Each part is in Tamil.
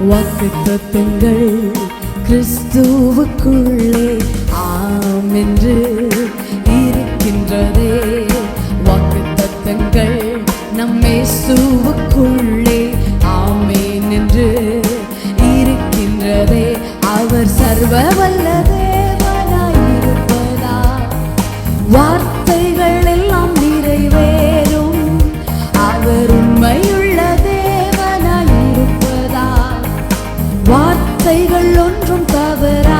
வாக்கு தத்துங்கள் கிறிஸ்துவுக்குள்ளே ஆம் என்று இருக்கின்றதே. வாக்கு தத்தங்கள் நம்மேசுவுக்குள்ளே ஆமேன் என்று இருக்கின்றதே. அவர் சர்வ வல்ல தேவனாயிருப்பதா வார்த்தைகள் எல்லாம் ஆசைகள் ஒன்றும் தவறா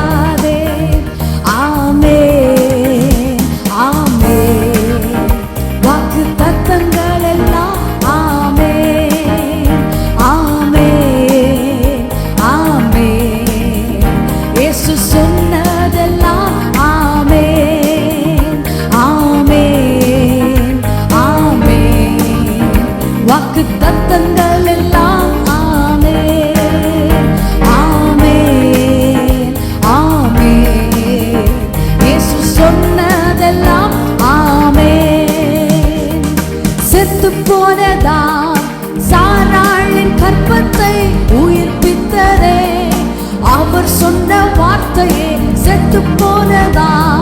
போனதா சாராளின் கற்பத்தை உயிர்ப்பித்ததே. அவர் சொன்ன வார்த்தையே செத்து போனதா?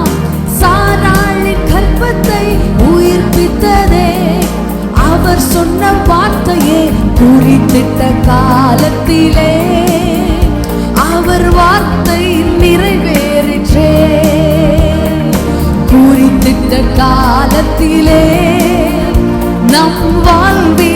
சாராளின் கற்பத்தை உயிர்ப்பித்ததே. அவர் சொன்ன வார்த்தையே குறித்திட்ட காலத்திலே. அவர் வார்த்தை நிறைவேறிற்றே. குறித்திட்ட காலத்திலே. நம் வாழ்விலும் நிறைவேறுமே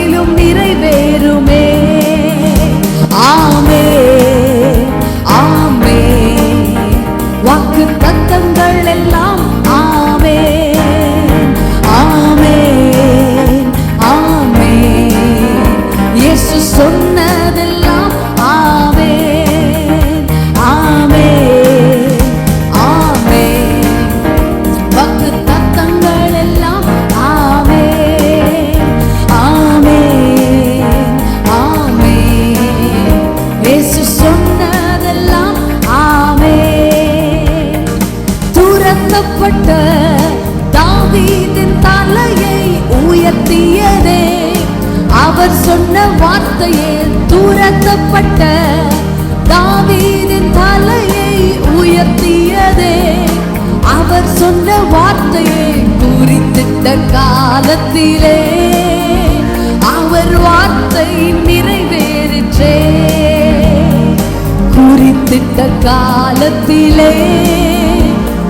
அவர் சொன்ன வார்த்தையே துரத்தப்பட்ட தாவீதின் தலையை உயர்த்தியதே. அவர் சொன்ன வார்த்தையை குறித்திட்ட காலத்திலே அவர் வார்த்தை நிறைவேறிற்றே. குறித்திட்ட காலத்திலே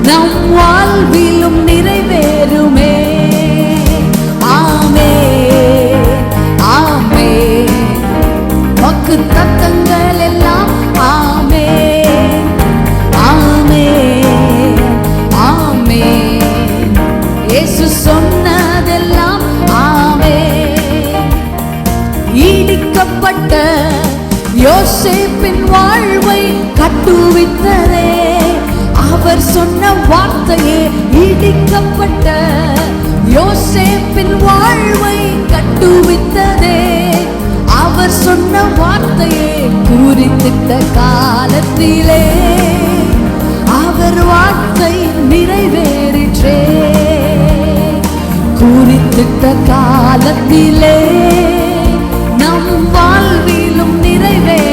நம் வாழ்விலும் நிறைவேறுமே. ஈடிக்கப்பட்ட யோசேப்பின் வாழ்வை கட்டுவித்ததே. அவர் சொன்ன வார்த்தையே இடிக்கப்பட்ட யோசேப்பின் வாழ்வை கட்டுவித்ததே. அவர் சொன்ன வார்த்தையே குறித்திட்ட காலத்திலே. அவர் வார்த்தை நிறைவேறிற்றே. குறித்திட்ட காலத்திலே. நம் வாழ்விலும் நிறைவேறுமே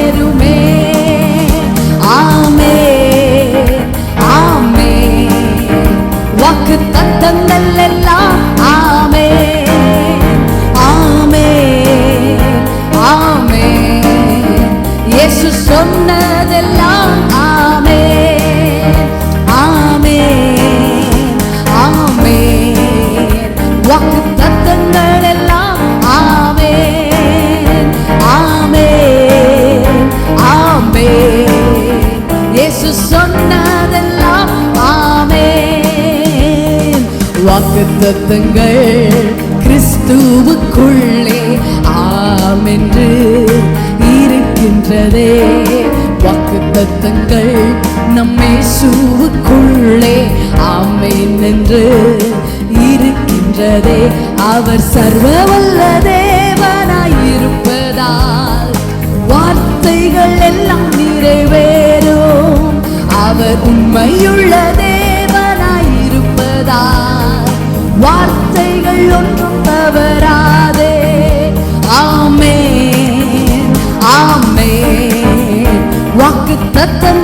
வாக்கு தத்தங்கள் கிறிஸ்துவுக்குள்ளே ஆமென்று இருக்கின்றதே. வாக்கு தத்தங்கள் நம்மேசுவுக்குள்ளே ஆமேன் என்று இருக்கின்றதே. அவர் சர்வ வல்ல தேவனாயிருப்பதால் வார்த்தைகள் எல்லாம் நிறைவேறும். அவர் உண்மையுள்ளதே சத்தங்கள்